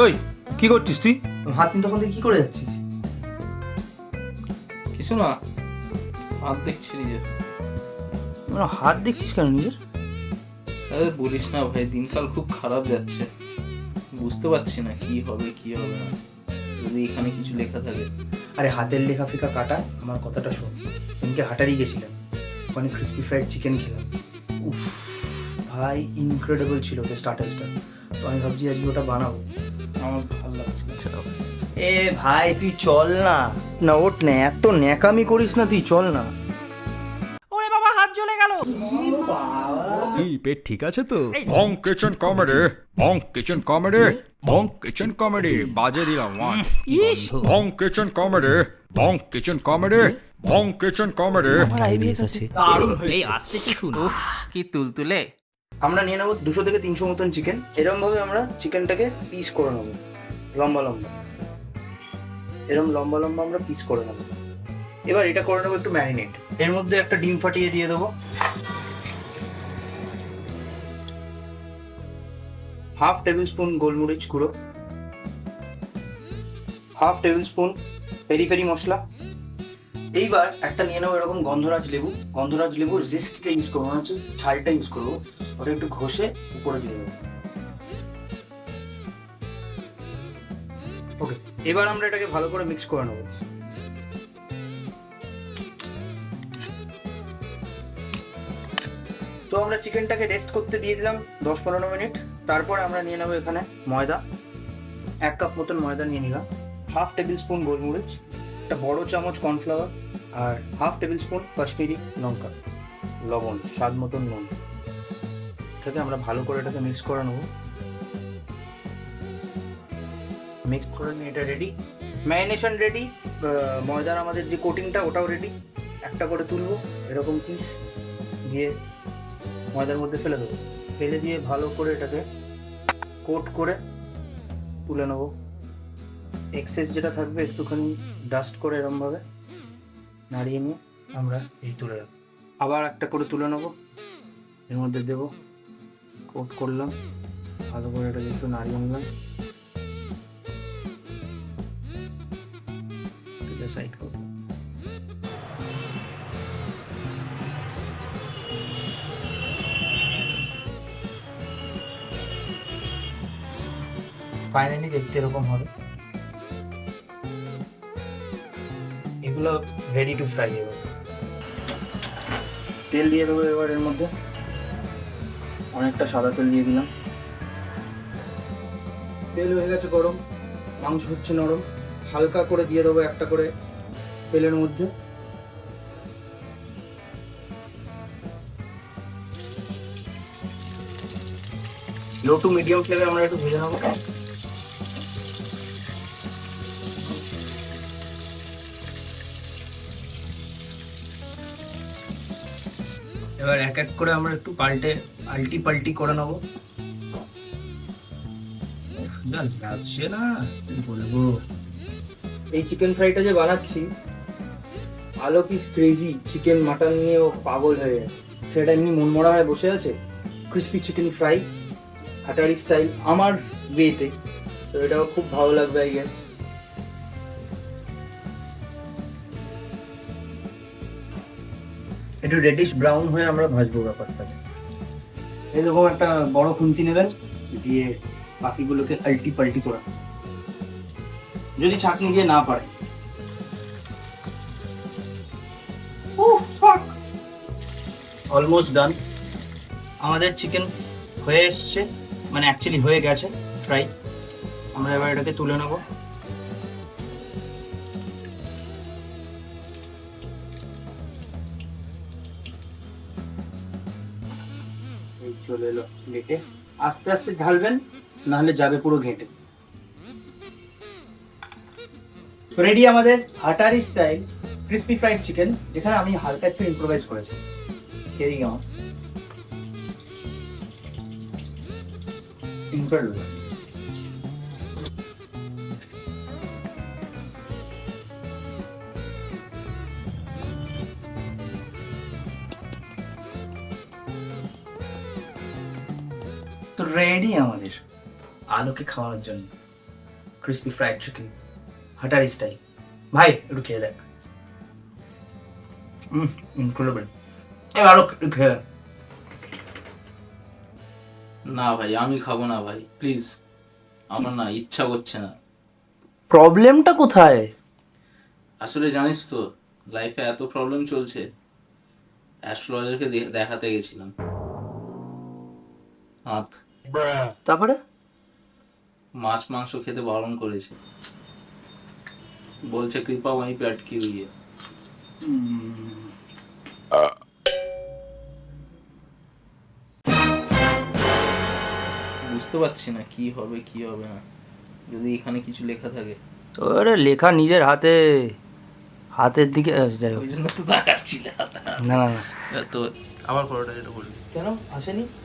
ওই কি করছিস তুই? হাত নিয়ে তখন থেকে কি করে যাচ্ছিস? কিছু না হাত দেখছি নিজের। আমার হাত দেখছিস কেন নিজের? আরে বলিস না ভাই দিনকাল খুব খারাপ যাচ্ছে। বুঝতে পারছি না কি হবে কি হবে না। যদি এখানে কিছু লেখা থাকে। আরে হাতের লেখা ফেখা কাটা আমার কথাটা শোন। সেদিনকে হাটারি গেছিলাম। ওখানে ক্রিসপি ফ্রাইড চিকেন খেলাম। উফ ভাই ইনক্রেডিবল ছিল ওটা স্টার্টার্সটা তো আমি ভাবছি আজকে ওটা বানাবো। আমার ভালো লাগছে না এ ভাই তুই চল না। না ওঠ না এত ন্যাকামি করিস না তুই চল না। এই পেট ঠিক আছে তো? Bong kitchen comedy Bong kitchen comedy Bong kitchen comedy বাজে দিলাম one. Bong kitchen comedy Bong kitchen comedy. Bong kitchen comedy এই আসতে কি শুন? কি তুলতুলে। আমরা নিয়ে নেব দুশো থেকে তিনশো মতন চিকেন এরম ভাবে আমরা চিকেনটাকে পিস করে নেব। লম্বা লম্বা। এরম লম্বা লম্বা আমরা পিস করে নেব। এবার এটা করে নেব একটু ম্যারিনেট এর মধ্যে একটা ডিম ফাটিয়ে দিয়ে দেবো। হাফ টেবিল স্পুন গোলমরিচ গুঁড়ো। Half tablespoon peri peri মশলা। এইবার একটা নিয়ে নেব এরকম গন্ধরাজ লেবু। গন্ধরাজ লেবুর জিস্টটা ইউজ করব মানে হচ্ছে ছালটা ইউজ করব। ওটা একটু ঘষে উপরে দিয়ে দেবো। ওকে এবার আমরা এটাকে ভালো করে মিক্স করে নেব। তো আমরা চিকেনটাকে রেস্ট করতে দিয়ে দিলাম দশ পনেরো মিনিট। তারপর আমরা নিয়ে নেব এখানে ময়দা। এক কাপ মতন ময়দা নিয়ে নিলাম। হাফ টেবিল স্পুন গোলমরিচ, একটা বড় চামচ কর্নফ্লাওয়ার আর হাফ টেবিল স্পুন কাশ্মীরি লঙ্কা, লবণ, স্বাদ মতন নুন। থেকে আমরা ভালো করে এটাকে মিক্স করে নেব। মিক্স করে নিয়ে এটা রেডি ম্যারিনেশন রেডি ময়দার আমাদের যে কোটিংটা ওটাও রেডি একটা করে তুলবো, এরকম পিস দিয়ে ময়দার মধ্যে ফেলে দেবো। ফেলে দিয়ে ভালো করে এটাকে কোট করে তুলে নেব। এক্সেস যেটা থাকবে একটুখানি ডাস্ট করে এরমভাবে নাড়িয়ে নিয়ে আমরা এই তুলে রাখব। আবার একটা করে তুলে নেব। এর মধ্যে দেবো কোট করলাম। ভালো করে এটাকে একটু নাড়িয়ে নিলাম। সাইড ফাইনালি দেখতে এরকম হবে। এগুলো রেডি টু ফ্রাই এবার। তেল দিয়ে দেবো এবার এর মধ্যে। অনেকটা সাদা তেল দিয়ে দিলাম। তেল হয়ে গেছে গরম, মাংস হচ্ছে নরম। হালকা করে দিয়ে দেবো একটা করে তেলের মধ্যে। লো টু মিডিয়াম ফ্লেমে আমরা একটু ভেজে নেব। এবার এক এক করে আমরা একটু পাল্টে আল্টি পাল্টি করে নেব। যা লাগছে না বলব? এই চিকেন ফ্রাইটা যে বানাচ্ছি আলো কি ক্রেজি চিকেন মাটন নিয়েও পাগল হয়ে সেটা এমনি মনমরা হয়ে বসে আছে crispy chicken fry Hatari style আমার ওয়েতে তো এটাও খুব ভালো লাগবে আই গেস একটু রেডিশ ব্রাউন হয়ে আমরা ভাজবো ব্যাপারটাকে। এরকম একটা বড় খুন্তি নেবেন দিয়ে বাকিগুলোকে আল্টি পাল্টি করে যদি ছাঁকনি দিয়ে না পারে। অলমোস্ট ডান আমাদের চিকেন হয়ে এসছে মানে অ্যাকচুয়ালি হয়ে গেছে ফ্রাই আমরা এবার এটাকে তুলে নেব। চলে এলো গেটে। আস্তে আস্তে ঢালবেন, নাহলে যাবে পুরো ঘেঁটে রেডি আমাদের Hatari style crispy fried chicken যেখানে আমি হালকা একটু ইম্প্রোভাইজ করেছি। খেয়ে আমার ইনক্রেডিবল তো রেডি আমাদের। আলোকে খাওয়ানোর জন্য। Crispy fried chicken Hatari style ভাই একটু খেয়ে দেখ। ইনক্রেডিবল এ ভালো একটু খেয়ে না ভাই আমি খাব না ভাই প্লিজ আমার না ইচ্ছা করছে না। প্রবলেমটা কোথায়? আসলে জানিস তো লাইফে এত প্রবলেম চলছে। অ্যাস্ট্রোলজারকে দেখাতে গেছিলাম। হাত। তারপরে? মাছ মাংস খেতে বারণ করেছে। বলছে কৃপা ওই পেট কি হুই বুঝতে পারছি না কি হবে কি হবে না। যদি এখানে কিছু লেখা থাকে। ওরে লেখা নিজের হাতে। হাতের দিকে ওই জন্য তো তাকাচ্ছিলাম। না না না। তো আবার পরোটা এটা বলবি কেন? আসেনি?